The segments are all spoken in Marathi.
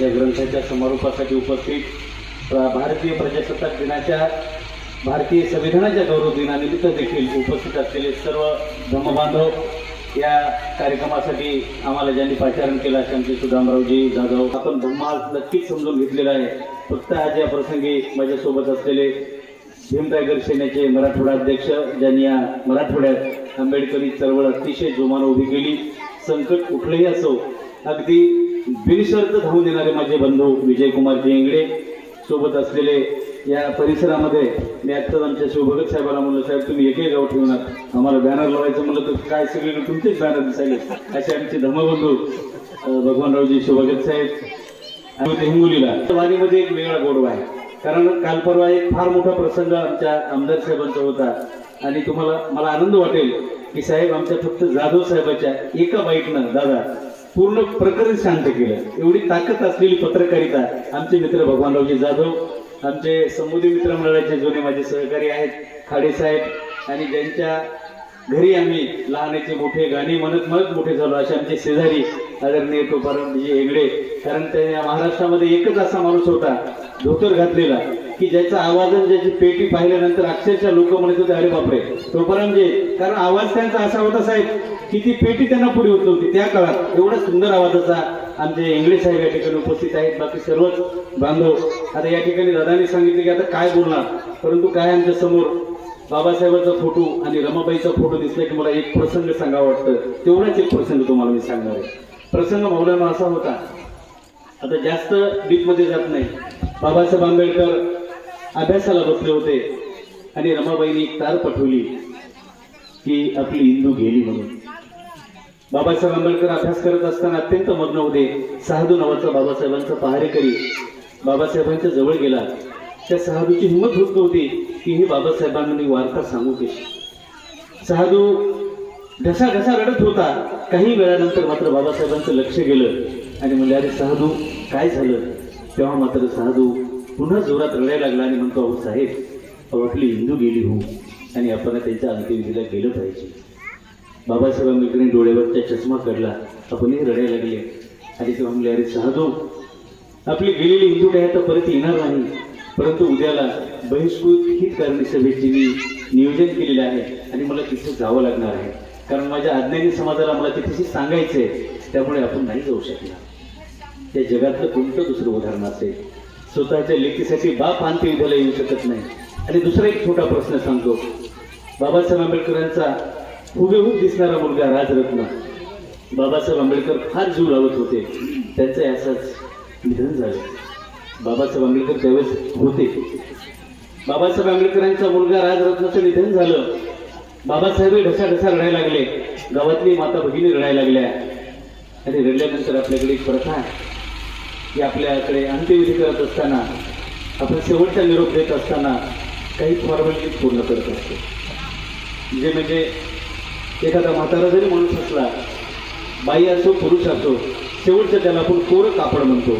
या ग्रंथाच्या समारोपासाठी उपस्थित प्र- भारतीय प्रजासत्ताक दिनाच्या भारतीय संविधानाच्या गौरव दिनानिमित्त देखील उपस्थित असलेले सर्व धर्मबांधव या कार्यक्रमासाठी आम्हाला ज्यांनी पाचारण केलं असे आमचे सुदामरावजी जाधव. आपण धम्मा नक्कीच समजून घेतलेला आहे. फक्त आज या प्रसंगी माझ्यासोबत असलेले भीमटायगर सेनेचे मराठवाडा अध्यक्ष ज्यांनी या मराठवाड्यात आंबेडकरी चळवळ अतिशय जोमानं उभी केली. संकट कुठलंही असो अगदी बिनशर्त धावून येणारे माझे बंधू विजयकुमार इंगडे सोबत असलेले या परिसरामध्ये मी आत्ताच आमच्या शिवभगत साहेबाला म्हणलं साहेब तुम्ही एकही गाव ठेवणार आम्हाला बॅनर लावायचं म्हणलं तर काय सगळे तुमचेच बॅनर दिसायले असे आमचे धर्मबंधू भगवानरावजी शिवभगत साहेब आणि ते हिंगोलीला. वारीमध्ये एक वेगळा गोडवा आहे. कारण काल परवा एक फार मोठा प्रसंग आमच्या आमदार साहेबांचा होता. आणि तुम्हाला मला आनंद वाटेल की साहेब आमच्या फक्त जाधव साहेबाच्या एका बाईकनं दादा पूर्ण प्रकरण शांत केलं. एवढी ताकद असलेली पत्रकारिता आमचे मित्र भगवानरावजी जाधव आमचे समुदी मित्र मंडळाचे जुने माझे सहकारी आहेत खाडे साहेब आणि ज्यांच्या घरी आम्ही लहानाचे मोठे गाणी म्हणत म्हणत मोठे झालो असे आमचे शेजारी आदरणीय टोपारामजी हेगडे. कारण त्या महाराष्ट्रामध्ये एकच असा माणूस होता धोतर घातलेला की ज्याचा आवाज आणि ज्याची पेटी पाहिल्यानंतर अक्षरशः लोक म्हणत होते अरे बापरे म्हणजे कारण आवाज त्यांचा असा होता साहेब की ती पेटी त्यांना पुढे होत नव्हती. त्या काळात एवढा सुंदर आवाजाचा आमचे इंग्लिश साहेब या ठिकाणी उपस्थित आहेत. बाकी सर्वच बांधव आता या ठिकाणी दादाने सांगितले की आता काय बोलणार? परंतु काय आमच्यासमोर बाबासाहेबांचा फोटो आणि रमाबाईचा फोटो दिसला की मला एक प्रसंग सांगावं वाटतं. तेवढाच एक प्रसंग तुम्हाला मी सांगणार आहे. प्रसंग मौलाना असा होता आता जास्त डीपमध्ये जात नाही. बाबासाहेब आंबेडकर अभ्यासाला बसले होते आणि रमाबाईंनी एक तार पाठवली की आपली हिंदू गेली म्हणून. बाबासाहेब आंबेडकर अभ्यास करत असताना अत्यंत मग्न होते साधू नावाचा बाबासाहेबांचा पहारेकरी बाबासाहेबांच्या जवळ गेला. त्या साधूची हिंमत होत नव्हती की हे बाबासाहेबांना मी वार्ता सांगू कशी साधू घसा घसा रडत होता. काही वेळानंतर मात्र बाबासाहेबांचं लक्ष गेलं. आणि म्हणले अरे साधू काय झालं? तेव्हा मात्र साधू पुन्हा जोरात रडायला लागला आणि म्हणतो अहो साहेब आपली हिंदू गेली हो आणि आपण त्यांच्या अंत्यविधीला गेलं पाहिजे. बाबासाहेब आंबेडकरांनी डोळ्यावरचा चष्मा काढला. आपणही रडायला लागले. आणि तेव्हा म्हणले अरे साधू आपली गेलेली हिंदू काय आता परत येणार नाही? परंतु उद्याला बहिष्कृत हितकारणी सभेची मी नियोजन केलेले आहे आणि मला तिथे जावं लागणार आहे. कारण माझ्या अज्ञानी समाजाला मला तिथे सांगायचं आहे त्यामुळे आपण नाही जाऊ शकणार. त्या जगातलं कोणतं दुसरं उदाहरण असेल? स्वतःच्या लेखीसाठी बाप आणते उद्याला येऊ शकत नाही. आणि दुसरा एक छोटा प्रश्न सांगतो. बाबासाहेब आंबेडकरांचा हुबेहूब दिसणारा मुलगा राजरत्न. बाबासाहेब आंबेडकर फार जीव लावत होते. त्यांचं याचाच निधन झालं. बाबासाहेब आंबेडकर त्यावेळेस होते. बाबासाहेब आंबेडकरांचा मुलगा राजरत्नाचं निधन झालं. बाबासाहेब ढसा ढसा रडायला लागले. गावातली माता भगिनी रडायला लागल्या. आणि रडल्यानंतर आपल्याकडे एक प्रथा की आपल्याकडे अंत्यविधी करत असताना आपण शेवटचा निरोप देत असताना काही फॉर्मॅलिटीज पूर्ण करत असतो. जे म्हणजे एखादा म्हातारा जरी माणूस असला बाई असो पुरुष असो शेवटचं त्याला आपण कोरं कापड म्हणतो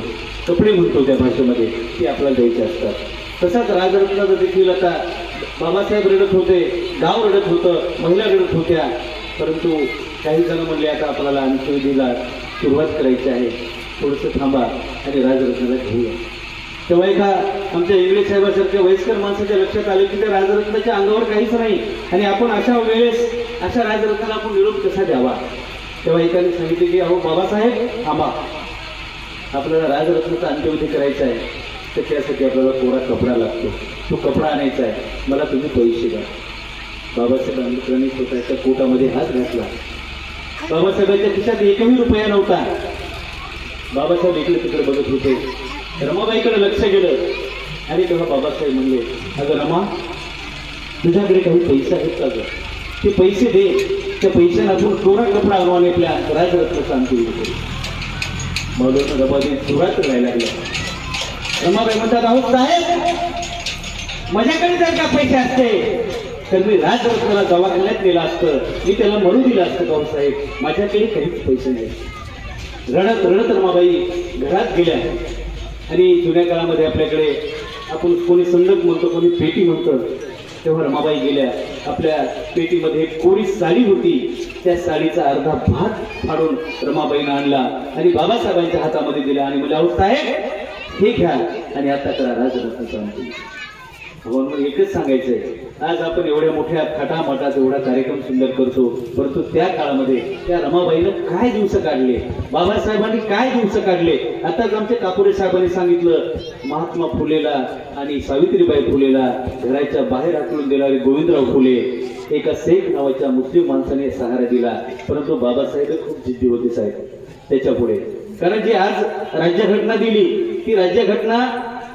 कपडे म्हणतो त्या भाषेमध्ये ते आपल्याला द्यायचे असतात. तसाच राजरत्नाचं देखील आता बाबासाहेब रडत होते गाव रडत होतं महिला रडत होत्या परंतु काही जण म्हणले आता आपल्याला अंत्यविधीला सुरुवात करायची आहे. थोडंसं थांबा आणि राजरत्नाला घेऊया. तेव्हा एका आमच्या इंग्लिश साहेबासारख्या वयस्कर माणसाच्या लक्षात आले की त्या राजरत्नाच्या अंगावर काहीच नाही. आणि आपण अशा वेळेस अशा राजरत्नाला आपण निरोप कसा द्यावा? तेव्हा एकाने सांगितले की अहो बाबासाहेब थांबा. आपल्याला राजरत्नाचा अंत्यविधी करायचा आहे. तर त्यासाठी आपल्याला कोरा कपडा लागतो. तो कपडा आणायचा आहे. मला तुम्ही पैसे द्या. बाबासाहेब आंबेडकरांनी स्वतःच्या पोटामध्ये हात घातला. बाबासाहेबांच्या खिशात एकही रुपया नव्हता. बाबासाहेब इकडे तिकडे बघत होते. रमाबाईकडे लक्ष गेलं. आणि तेव्हा बाबासाहेब म्हणले अगं रमा तुझ्याकडे काही पैसे आहेत का गं? ते पैसे दे. त्या पैशाने आपण कोरा कपडा आणू आणि आपल्या राजरत्न शांती मौलवून रमाबाई सुरात राहायला लागल्या. रमाबाई म्हणतात अहो साहेब माझ्याकडे जर का पैसे असते तर मी राजरत्नाला दवाखान्यात नेलं असतं. मी त्याला म्हणू दिलं असतं भाऊ साहेब माझ्याकडे काहीच पैसे नाही रडत रडत रमाबाई घरात गेल्या. आणि जुन्या काळामध्ये आपल्याकडे आपण कोणी संदक म्हणतो कोणी पेटी म्हणतो तेव्हा रमाबाई गेल्या. आपल्या पेटीमध्ये कोरी साडी होती. त्या साडीचा अर्धा भाग फाडून रमाबाईनं आणला आणि बाबासाहेबांच्या हातामध्ये दिला आणि म्हणजे अवस्था आहे हे घ्या. आणि आता करा राजरत्न म्हणून मग एकच सांगायचंय. आज आपण एवढ्या मोठ्या खटामटात एवढा कार्यक्रम सुंदर करतो परंतु त्या काळामध्ये त्या रमाबाईनं काय दिवस काढले? बाबासाहेबांनी काय दिवस काढले? आताच आमच्या कापुरे साहेबांनी सांगितलं महात्मा फुलेला आणि सावित्रीबाई फुलेला घराच्या बाहेर हाकलून देणारे गोविंदराव फुले एका शेख नावाच्या मुस्लिम माणसाने सहारा दिला. परंतु बाबासाहेब खूप जिद्दी होते साहेब त्याच्या पुढे कारण जी आज राज्यघटना दिली ती राज्यघटना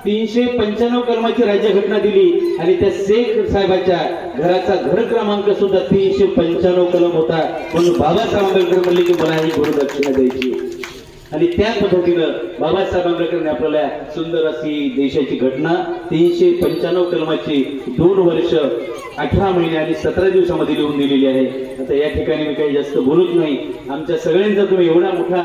तीनशे पंच्याण्णव कलमाची राज्यघटना दिली आणि त्या शेख साहेबाच्या घराचा घर क्रमांक सुद्धा तीनशे पंच्याण्णव कलम होता. म्हणून बाबासाहेब आंबेडकर म्हणले की मला ही गुरुदक्षिणा द्यायची आणि त्या पद्धतीनं बाबासाहेब आंबेडकरांनी आपल्याला सुंदर अशी देशाची घटना तीनशे पंच्याण्णव कलमाची दोन वर्ष अठरा महिने आणि सतरा दिवसामध्ये लिहून दिलेली आहे. आता या ठिकाणी मी काही जास्त बोलत नाही. आमच्या सगळ्यांचा तुम्ही एवढा मोठा